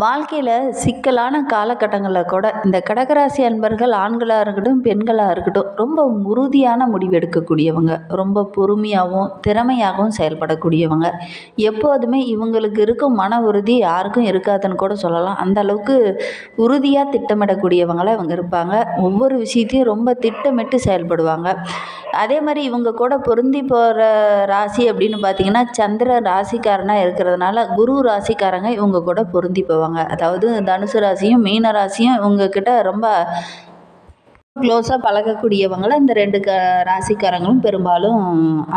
வாழ்க்கையில் சிக்கலான காலகட்டங்களில் கூட இந்த கடகராசி அன்பர்கள் ஆண்களாக இருக்கட்டும் பெண்களாக இருக்கட்டும் ரொம்ப உறுதியான முடிவு எடுக்கக்கூடியவங்க. ரொம்ப பொறுமையாகவும் திறமையாகவும் செயல்படக்கூடியவங்க. எப்போதுமே இவங்களுக்கு இருக்கும் மன உறுதி யாருக்கும் இருக்காதுன்னு கூட சொல்லலாம். அந்த அளவுக்கு உறுதியாக திட்டமிடக்கூடியவங்களாக இவங்க இருப்பாங்க. ஒவ்வொரு விஷயத்தையும் ரொம்ப திட்டமிட்டு செயல்படுவாங்க. அதே மாதிரி இவங்க கூட பொருந்தி போகிற ராசி அப்படின்னு பார்த்தீங்கன்னா சந்திர ராசிக்காரனாக இருக்கிறதுனால குரு ராசிக்காரங்க இவங்க கூட பொருந்தி போவாங்க. அதாவது தனுசு ராசியும் மீன ராசியும் இவங்கக்கிட்ட ரொம்ப க்ளோஸாக பழகக்கூடியவங்களை இந்த ரெண்டு க ராசிக்காரங்களும் பெரும்பாலும்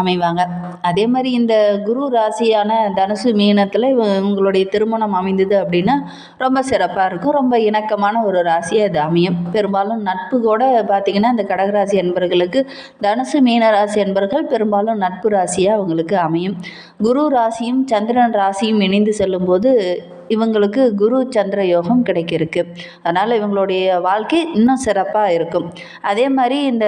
அமைவாங்க. அதே மாதிரி இந்த குரு ராசியான தனுசு மீனத்தில் இவங்களுடைய திருமணம் அமைந்தது அப்படின்னா ரொம்ப சிறப்பாக இருக்கும். ரொம்ப இணக்கமான ஒரு ராசியாக இது அமையும். பெரும்பாலும் நட்பு கூட பார்த்திங்கன்னா இந்த கடகராசி என்பர்களுக்கு தனுசு மீன ராசி என்பர்கள் பெரும்பாலும் நட்பு ராசியாக அவங்களுக்கு அமையும். குரு ராசியும் சந்திரன் ராசியும் இணைந்து செல்லும்போது இவங்களுக்கு குரு சந்திர யோகம் கிடைக்கிருக்கு. அதனால் இவங்களுடைய வாழ்க்கை இன்னும் சிறப்பாக இருக்கும். அதே மாதிரி இந்த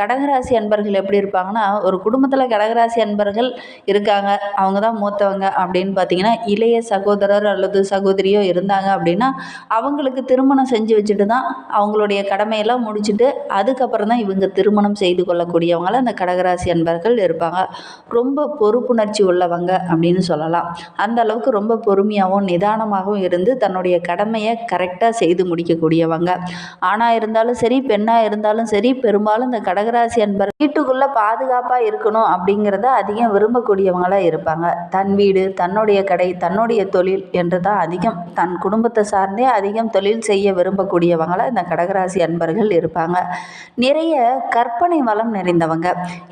கடகராசி அன்பர்கள் எப்படி இருப்பாங்கன்னா ஒரு குடும்பத்தில் கடகராசி அன்பர்கள் இருக்காங்க. அவங்க தான் மூத்தவங்க அப்படின்னு பார்த்தீங்கன்னா இளைய சகோதரர் அல்லது சகோதரியோ இருந்தாங்க அப்படின்னா அவங்களுக்கு திருமணம் செஞ்சு வச்சுட்டு தான் அவங்களுடைய கடமையெல்லாம் முடிச்சுட்டு அதுக்கப்புறம் தான் இவங்க திருமணம் செய்து கொள்ளக்கூடியவங்கள அந்த கடகராசி அன்பர்கள் இருப்பாங்க. ரொம்ப பொறுப்புணர்ச்சி உள்ளவங்க அப்படின்னு சொல்லலாம். அந்த அளவுக்கு ரொம்ப பொறுமையாகவும் நிதானமாகவும் இருந்து தன்னுடைய கடமையை கரெக்டாக செய்து முடிக்கக்கூடியவங்க. ஆணாக இருந்தாலும் சரி பெண்ணாக இருந்தாலும் சரி பெரும்பாலும் இந்த கடகராசி அன்பர் வீட்டுக்குள்ளே பாதுகாப்பாக இருக்கணும் அப்படிங்கிறத அதிகம் விரும்பக்கூடியவங்களாக இருப்பாங்க. தன் வீடு தன்னுடைய கடை தன்னுடைய தொழில் என்று தான் அதிகம். தன் குடும்பத்தை சார்ந்தே அதிகம் தொழில் செய்ய விரும்பக்கூடியவங்களாக இந்த கடகராசி அன்பர்கள் இருப்பாங்க. நிறைய கற்பனை வளம் நிறைந்தவங்க.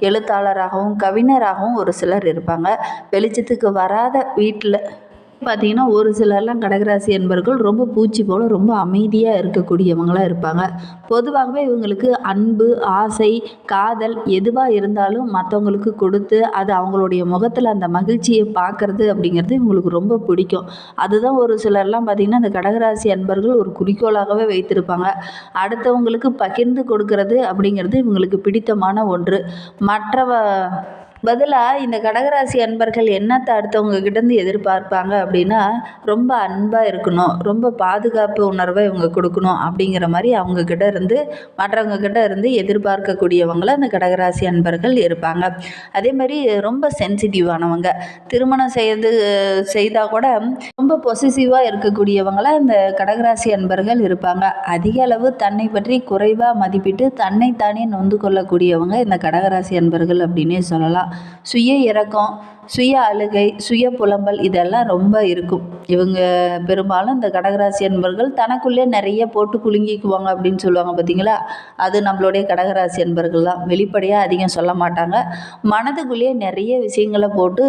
எழுத்தாளராகவும் கவிஞராகவும் ஒரு சிலர் இருப்பாங்க. வெளிச்சத்துக்கு வராத வீட்டில் பார்த்தீங்கன்னா ஒரு சிலர்லாம் கடகராசி என்பர்கள் ரொம்ப பூச்சி போல் ரொம்ப அமைதியாக இருக்கக்கூடியவங்களாக இருப்பாங்க. பொதுவாகவே இவங்களுக்கு அன்பு ஆசை காதல் எதுவாக இருந்தாலும் மற்றவங்களுக்கு கொடுத்து அது அவங்களுடைய முகத்தில் அந்த மகிழ்ச்சியை பார்க்குறது அப்படிங்கிறது இவங்களுக்கு ரொம்ப பிடிக்கும். அதுதான் ஒரு சிலர்லாம் பார்த்திங்கன்னா அந்த கடகராசி அன்பர்கள் ஒரு குறிக்கோளாகவே வைத்திருப்பாங்க. அடுத்தவங்களுக்கு பகிர்ந்து கொடுக்கறது அப்படிங்கிறது இவங்களுக்கு பிடித்தமான ஒன்று. மற்றவ பதிலாக இந்த கடகராசி அன்பர்கள் என்னத்தை அடுத்தவங்க கிட்டேருந்து எதிர்பார்ப்பாங்க அப்படின்னா ரொம்ப அன்பாக இருக்கணும் ரொம்ப பாதுகாப்பு உணர்வை இவங்க கொடுக்கணும் அப்படிங்கிற மாதிரி அவங்கக்கிட்ட இருந்து மற்றவங்க கிட்ட இருந்து எதிர்பார்க்கக்கூடியவங்களை அந்த கடகராசி அன்பர்கள் இருப்பாங்க. அதே மாதிரி ரொம்ப சென்சிட்டிவானவங்க திருமணம் செய்து செய்தால் கூட ரொம்ப பொசிசிவாக இருக்கக்கூடியவங்களாக இந்த கடகராசி அன்பர்கள் இருப்பாங்க. அதிக அளவு தன்னை பற்றி குறைவாக மதிப்பிட்டு தன்னைத்தானே நொந்து கொள்ளக்கூடியவங்க இந்த கடகராசி அன்பர்கள் அப்படின்னே சொல்லலாம். சுய இறக்கம் சுய அழுகை சுய புலம்பல் இதெல்லாம் ரொம்ப இருக்கும். இவங்க பெரும்பாலும் இந்த கடகராசி அன்பர்கள் தனக்குள்ளே நிறைய போட்டு குலுங்கிக்குவாங்க அப்படின்னு சொல்லுவாங்க பார்த்தீங்களா? அது நம்மளுடைய கடகராசி அன்பர்கள் தான். வெளிப்படையாக அதிகம் சொல்ல மாட்டாங்க. மனதுக்குள்ளேயே நிறைய விஷயங்களை போட்டு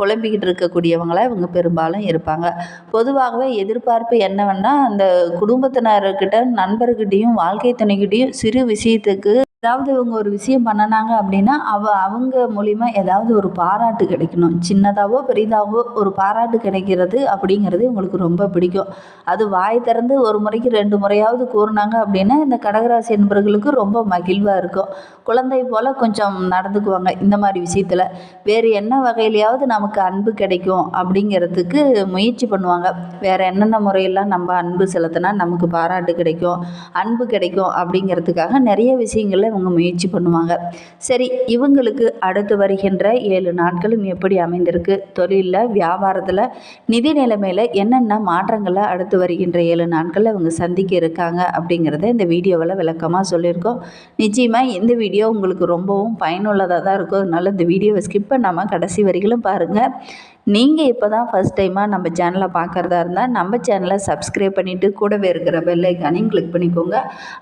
புலம்பிக்கிட்டு இருக்கக்கூடியவங்களாக இவங்க பெரும்பாலும் இருப்பாங்க. பொதுவாகவே எதிர்பார்ப்பு என்னவென்னா அந்த குடும்பத்தினர்கிட்ட நண்பர்கிட்டையும் வாழ்க்கை துணைக்கிட்டையும் சிறு விஷயத்துக்கு ஏதாவது இவங்க ஒரு விஷயம் பண்ணினாங்க அப்படின்னா அவ அவங்க மூலிமா ஏதாவது ஒரு பாராட்டு கிடைக்கணும். சின்னதாகவோ பெரிதாகவோ ஒரு பாராட்டு கிடைக்கிறது அப்படிங்கிறது இவங்களுக்கு ரொம்ப பிடிக்கும். அது வாய் திறந்து ஒரு முறைக்கு ரெண்டு முறையாவது கூறினாங்க அப்படின்னா இந்த கடகராசி என்பவர்களுக்கு ரொம்ப மகிழ்வாக இருக்கும். குழந்தை போல் கொஞ்சம் நடந்துக்குவாங்க இந்த மாதிரி விஷயத்தில். வேறு என்ன வகையிலையாவது நமக்கு அன்பு கிடைக்கும் அப்படிங்கிறதுக்கு முயற்சி பண்ணுவாங்க. வேறு என்னென்ன முறையெல்லாம் நம்ம அன்பு செலுத்தினா நமக்கு பாராட்டு கிடைக்கும் அன்பு கிடைக்கும் அப்படிங்கிறதுக்காக நிறைய விஷயங்களில் அவங்க முயற்சி பண்ணுவாங்க. சரி இவங்களுக்கு அடுத்து வருகின்ற ஏழு நாட்களும் எப்படி அமைந்திருக்கு? தொழிலில் வியாபாரத்தில் நிதி நிலைமையில் என்னென்ன மாற்றங்களை அடுத்து வருகின்ற ஏழு நாட்களில் அவங்க சந்திக்க இருக்காங்க அப்படிங்கிறத இந்த வீடியோவில் விளக்கமாக சொல்லியிருக்கோம். நிச்சயமாக இந்த வீடியோ உங்களுக்கு ரொம்பவும் பயனுள்ளதாக தான் இருக்கும். அதனால் இந்த வீடியோவை ஸ்கிப் பண்ணாமல் கடைசி வரைகளும் பாருங்கள் நீங்கள் இப்போ தான் ஃபஸ்ட் டைமாக நம்ம சேனலை பார்க்குறதா இருந்தால் நம்ம சேனலை சப்ஸ்கிரைப் பண்ணிவிட்டு கூடவே இருக்கிற பெல்லைக்கானையும் கிளிக் பண்ணிக்கோங்க.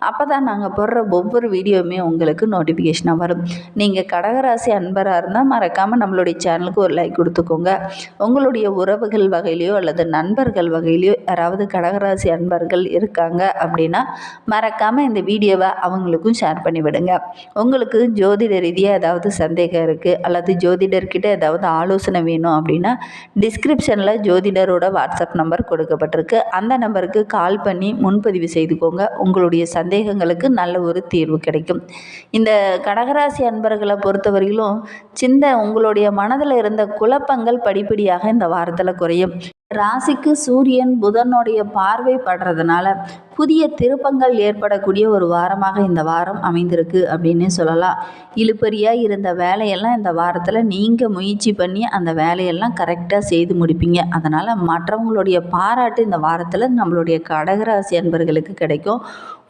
அப்போ தான் நாங்கள் போடுற ஒவ்வொரு வீடியோவுமே உங்களுக்கு நோட்டிஃபிகேஷனாக வரும். நீங்கள் கடகராசி அன்பராக இருந்தால் மறக்காமல் நம்மளுடைய சேனலுக்கு ஒரு லைக் கொடுத்துக்கோங்க. உங்களுடைய உறவுகள் வகையிலையோ அல்லது நண்பர்கள் வகையிலையோ யாராவது கடகராசி அன்பர்கள் இருக்காங்க அப்படின்னா மறக்காமல் இந்த வீடியோவை அவங்களுக்கும் ஷேர் பண்ணிவிடுங்க உங்களுக்கு ஜோதிட ரீதியாக ஏதாவது சந்தேகம் இருக்குது அல்லது ஜோதிடர்கிட்ட ஏதாவது ஆலோசனை வேணும் அப்படின்னா டிஸ்கிரிப்ஷனில் ஜோதிடரோட வாட்ஸ்அப் நம்பர் கொடுக்கப்பட்டிருக்கு. அந்த நம்பருக்கு கால் பண்ணி முன்பதிவு செய்துக்கோங்க. உங்களுடைய சந்தேகங்களுக்கு நல்ல ஒரு தீர்வு கிடைக்கும். இந்த கடகராசி அன்பர்களை பொறுத்தவரையிலும் சின்ன உங்களுடைய மனதில் இருந்த குழப்பங்கள் படிப்படியாக இந்த வாரத்தில் குறையும். ராசிக்கு சூரியன் புதனுடைய பார்வை படுறதுனால புதிய திருப்பங்கள் ஏற்படக்கூடிய ஒரு வாரமாக இந்த வாரம் அமைந்திருக்கு அப்படின்னு சொல்லலாம். இழுப்பறியாக இருந்த வேலையெல்லாம் இந்த வாரத்தில் நீங்கள் முயற்சி பண்ணி அந்த வேலையெல்லாம் கரெக்டாக செய்து முடிப்பீங்க. அதனால் மற்றவங்களுடைய பாராட்டு இந்த வாரத்தில் நம்மளுடைய கடகராசி அன்பர்களுக்கு கிடைக்கும்.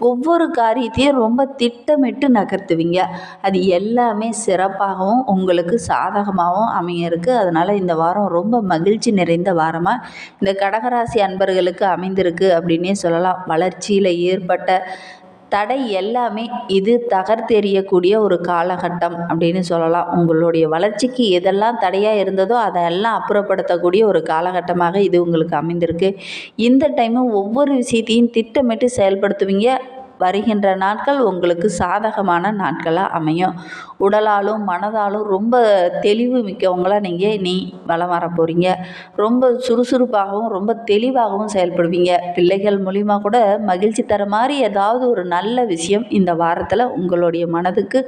ஒவ்வொரு காரியத்தையும் ரொம்ப திட்டமிட்டு நகர்த்துவீங்க. அது எல்லாமே சிறப்பாகவும் உங்களுக்கு சாதகமாகவும் அமைய இருக்குது அதனால் இந்த வாரம் ரொம்ப மகிழ்ச்சி நிறைந்த வாரமாக இந்த கடகராசி அன்பர்களுக்கு அமைந்திருக்கு அப்படின்னே சொல்லலாம். வளர்ச்சியில் ஏற்பட்ட தடை எல்லாமே இது தகர்த்தெறியக்கூடிய ஒரு காலகட்டம் அப்படின்னு சொல்லலாம். உங்களுடைய வளர்ச்சிக்கு எதெல்லாம் தடையாக இருந்ததோ அதெல்லாம் அப்புறப்படுத்தக்கூடிய ஒரு காலகட்டமாக இது உங்களுக்கு அமைந்திருக்கு. இந்த டைமு ஒவ்வொரு விஷயத்தையும் திட்டமிட்டு செயல்படுத்துவீங்க. வருகின்ற நாட்கள் உங்களுக்கு சாதகமான நாட்களாக அமையும். உடலாலும் மனதாலும் ரொம்ப தெளிவு மிக்கவங்களாக நீங்கள் நீ வளம் வர போகிறீங்க ரொம்ப சுறுசுறுப்பாகவும் ரொம்ப தெளிவாகவும் செயல்படுவீங்க. பிள்ளைகள் மூலிமா கூட மகிழ்ச்சி தர மாதிரி ஏதாவது ஒரு நல்ல விஷயம் இந்த வாரத்தில் உங்களுடைய மனதுக்கு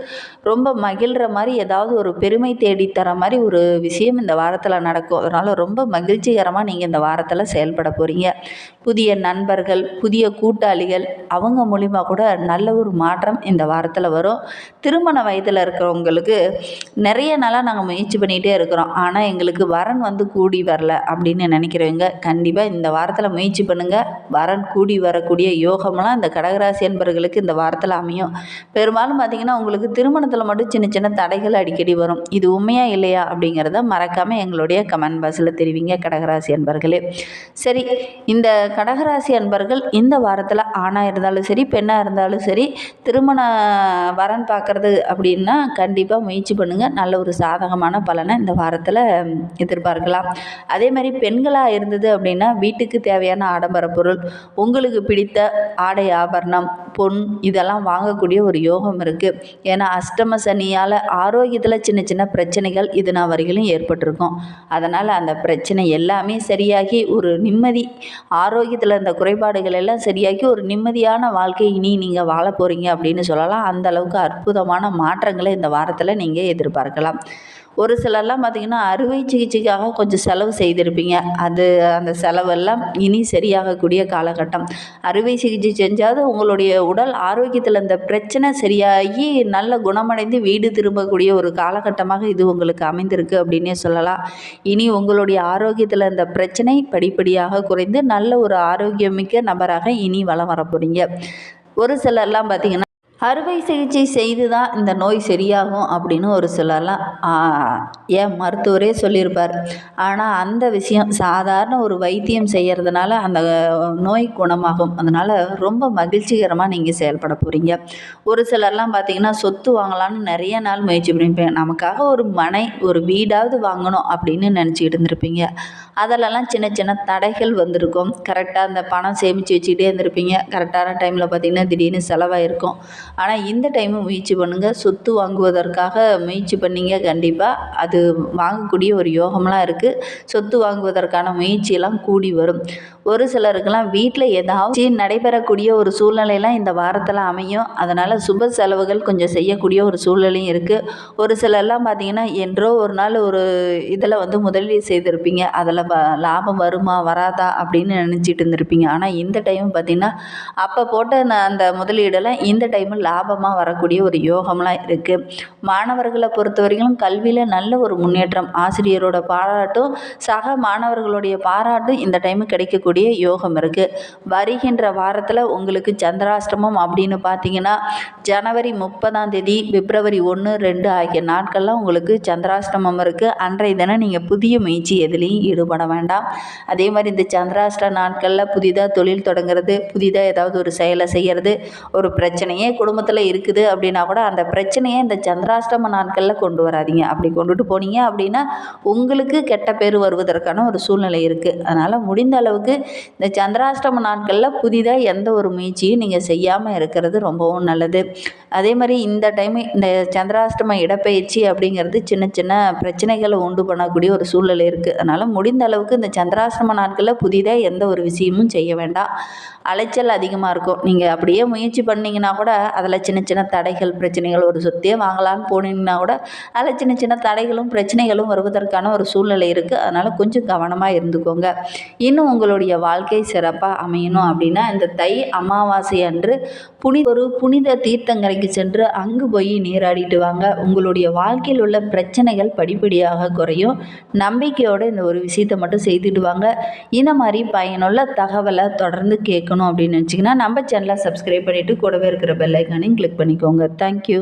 ரொம்ப மகிழ்கிற மாதிரி ஏதாவது ஒரு பெருமை தேடி தர மாதிரி ஒரு விஷயம் இந்த வாரத்தில் நடக்கும். அதனால் ரொம்ப மகிழ்ச்சிகரமாக நீங்கள் இந்த வாரத்தில் செயல்பட போகிறீங்க புதிய நண்பர்கள் புதிய கூட்டாளிகள் அவங்க மூலிமா கூட நல்ல ஒரு மாற்றம் இந்த வாரத்தில் வரும். திருமண வயதில் இருக்கிறவங்களுக்கு நிறைய நாளாக நாங்கள் முயற்சி பண்ணிகிட்டே இருக்கிறோம். ஆனால் எங்களுக்கு வரன் வந்து கூடி வரல அப்படின்னு நினைக்கிறவங்க கண்டிப்பாக இந்த வாரத்தில் முயற்சி பண்ணுங்கள் வரன் கூடி வரக்கூடிய யோகமெல்லாம் இந்த கடகராசி என்பர்களுக்கு இந்த வாரத்தில் அமையும். பெரும்பாலும் பார்த்திங்கன்னா உங்களுக்கு திருமணத்தில் மட்டும் சின்ன சின்ன தடைகள் அடிக்கடி வரும். இது உண்மையா இல்லையா அப்படிங்கிறத மறக்காமல் எங்களுடைய கமெண்ட் பாக்ஸில் தெரிவிங்க கடகராசி அன்பர்களே சரி இந்த கடகராசி அன்பர்கள் இந்த வாரத்தில் ஆணாக இருந்தாலும் சரி பெண்ணாக இருந்தாலும் சரி திருமண வரன் பார்க்குறது அப்படின்னா கண்டிப்பாக முயற்சி பண்ணுங்கள் நல்ல ஒரு சாதகமான பலனை இந்த வாரத்தில் எதிர்பார்க்கலாம். அதே மாதிரி பெண்களாக இருந்தது அப்படின்னா வீட்டுக்கு தேவையான ஆடம்பர பொருள் உங்களுக்கு பிடித்த ஆடை ஆபரணம் பொன் இதெல்லாம் வாங்கக்கூடிய ஒரு யோகம் இருக்குது ஏன்னா அஷ்டம சனியால் ஆரோக்கியத்தில் சின்ன சின்ன பிரச்சனைகள் இது நான் வரையிலும் ஏற்பட்டிருக்கும். அதனால் அந்த பிரச்சனை எல்லாமே சரியாகி ஒரு நிம்மதி ஆரோக்கியத்தில் இருந்த குறைபாடுகள் எல்லாம் சரியாகி ஒரு நிம்மதியான வாழ்க்கை இனி நீங்கள் வாழ போகிறீங்க அப்படின்னு சொல்லலாம். அந்த அளவுக்கு அற்புதமான மாற்றங்களை இந்த வாரத்தில் நீங்கள் எதிர்பார்க்கலாம். ஒரு சிலர்லாம் பார்த்திங்கன்னா அறுவை சிகிச்சைக்காக கொஞ்சம் செலவு செய்திருப்பீங்க. அது அந்த செலவெல்லாம் இனி சரியாகக்கூடிய காலகட்டம். அறுவை சிகிச்சை செஞ்சாவது உங்களுடைய உடல் ஆரோக்கியத்தில் இந்த பிரச்சனை சரியாகி நல்ல குணமடைந்து வீடு திரும்பக்கூடிய ஒரு காலகட்டமாக இது உங்களுக்கு அமைந்திருக்கு அப்படின்னே சொல்லலாம். இனி உங்களுடைய ஆரோக்கியத்தில் இந்த பிரச்சனை படிப்படியாக குறைந்து நல்ல ஒரு ஆரோக்கியமிக்க நபராக இனி வளம் வரப்போகிறீங்க ஒரு சிலர்லாம் பார்த்திங்கன்னா அறுவை சிகிச்சை செய்து தான் இந்த நோய் சரியாகும் அப்படின்னு ஒரு சிலர்லாம் ஏன் மருத்துவரே சொல்லியிருப்பார். ஆனால் அந்த விஷயம் சாதாரண ஒரு வைத்தியம் செய்கிறதுனால அந்த நோய் குணமாகும். அதனால் ரொம்ப மகிழ்ச்சிகரமாக நீங்கள் செயல்பட போகிறீங்க ஒரு சிலர்லாம் பார்த்திங்கன்னா சொத்து வாங்கலான்னு நிறைய நாள் முயற்சி பண்ணிப்பேன் நமக்காக ஒரு மனை ஒரு வீடாவது வாங்கணும் அப்படின்னு நினச்சிக்கிட்டு இருந்திருப்பீங்க. அதிலலாம் சின்ன சின்ன தடைகள் வந்திருக்கும். கரெக்டாக அந்த பணம் சேமித்து வச்சுக்கிட்டே இருந்திருப்பீங்க. கரெக்டான டைமில் பார்த்திங்கன்னா திடீர்னு செலவாயிருக்கும். ஆனால் இந்த டைமு முயற்சி பண்ணுங்கள் சொத்து வாங்குவதற்காக முயற்சி பண்ணிங்க கண்டிப்பாக அது வாங்கக்கூடிய ஒரு யோகம்லாம் இருக்குது சொத்து வாங்குவதற்கான முயற்சியெல்லாம் கூடி வரும். ஒரு சிலருக்கெல்லாம் வீட்டில் ஏதாவது நடைபெறக்கூடிய ஒரு சூழ்நிலையெல்லாம் இந்த வாரத்தில் அமையும். அதனால் சுப செலவுகள் கொஞ்சம் செய்யக்கூடிய ஒரு சூழ்நிலையும் இருக்குது ஒரு சிலர்லாம் பார்த்திங்கன்னா என்றோ ஒரு நாள் ஒரு இதில் வந்து முதலீடு செய்திருப்பீங்க. அதில் லாபம் வருமா வராதா அப்படின்னு நினச்சிட்டு இருந்திருப்பீங்க. ஆனால் இந்த டைம் பார்த்திங்கன்னா அப்போ போட்ட அந்த முதலீடெல்லாம் இந்த டைமில் லாபமாக வரக்கூடிய ஒரு யோகம்லாம் இருக்குது மாணவர்களை பொறுத்த வரைக்கும் கல்வியில் நல்ல ஒரு முன்னேற்றம் ஆசிரியரோட பாராட்டும் சக மாணவர்களுடைய பாராட்டும் இந்த டைமு கிடைக்கக்கூடிய யோகம் இருக்குது வருகின்ற வாரத்தில் உங்களுக்கு சந்திராஷ்டமம் அப்படின்னு பார்த்தீங்கன்னா ஜனவரி முப்பதாம் தேதி பிப்ரவரி ஒன்று ரெண்டு ஆகிய நாட்கள்லாம் உங்களுக்கு சந்திராஷ்டமம் இருக்குது அன்றைய தினம் நீங்கள் புதிய முயற்சி எதுலேயும் ஈடுபட பண்ண வேண்டாம். அதே மாதிரி இந்த சந்திராஷ்ட நாட்களில் புதிதாக தொழில் தொடங்குறது புதிதாக ஏதாவது ஒரு செயலை செய்கிறது ஒரு பிரச்சனையே குடும்பத்தில் இருக்குது அப்படின்னா கூட அந்த பிரச்சனையை இந்த சந்திராஷ்டம நாட்களில் கொண்டு வராதீங்க. அப்படி கொண்டுட்டு போனீங்க அப்படின்னா உங்களுக்கு கெட்ட பேர் வருவதற்கான ஒரு சூழ்நிலை இருக்குது அதனால் முடிந்த அளவுக்கு இந்த சந்திராஷ்டம நாட்களில் புதிதாக எந்த ஒரு முயற்சியும் நீங்கள் செய்யாமல் இருக்கிறது ரொம்பவும் நல்லது. அதே மாதிரி இந்த டைமு இந்த சந்திராஷ்டம இடப்பெயர்ச்சி அப்படிங்கிறது சின்ன சின்ன பிரச்சனைகளை உண்டு பண்ணக்கூடிய ஒரு சூழ்நிலை இருக்குது அதனால் முடிந்த அளவுக்கு இந்த சந்திராசிரம நாட்களில் புதிதாக எந்த ஒரு விஷயமும் செய்ய வேண்டாம். அலைச்சல் அதிகமாக இருக்கும். நீங்கள் அப்படியே முயற்சி பண்ணீங்கன்னா கூட அதில் சின்ன சின்ன தடைகள் பிரச்சனைகள் ஒரு சொத்தையே வாங்கலான்னு போனீங்கன்னா கூட அதில் சின்ன சின்ன தடைகளும் பிரச்சனைகளும் வருவதற்கான ஒரு சூழ்நிலை இருக்குது அதனால் கொஞ்சம் கவனமாக இருந்துக்கோங்க. இன்னும் உங்களுடைய வாழ்க்கை சிறப்பாக அமையணும் அப்படின்னா இந்த தை அமாவாசை அன்று புனி ஒரு புனித தீர்த்தங்கரைக்கு சென்று அங்கு போய் நீராடிட்டு வாங்க. உங்களுடைய வாழ்க்கையில் உள்ள பிரச்சனைகள் படிப்படியாக குறையும். நம்பிக்கையோடு இந்த ஒரு விஷயத்தை மட்டும் செய்துடுவாங்க. இந்த மாதிரி பயனுள்ள தகவலை தொடர்ந்து கேட்கணும் அப்படின்னு நினச்சிங்கன்னா நம்ம சேனலை சப்ஸ்கிரைப் பண்ணிவிட்டு கூடவே இருக்கிற பெல்லைக்கானையும் கிளிக் பண்ணிக்கோங்க. தேங்க்யூ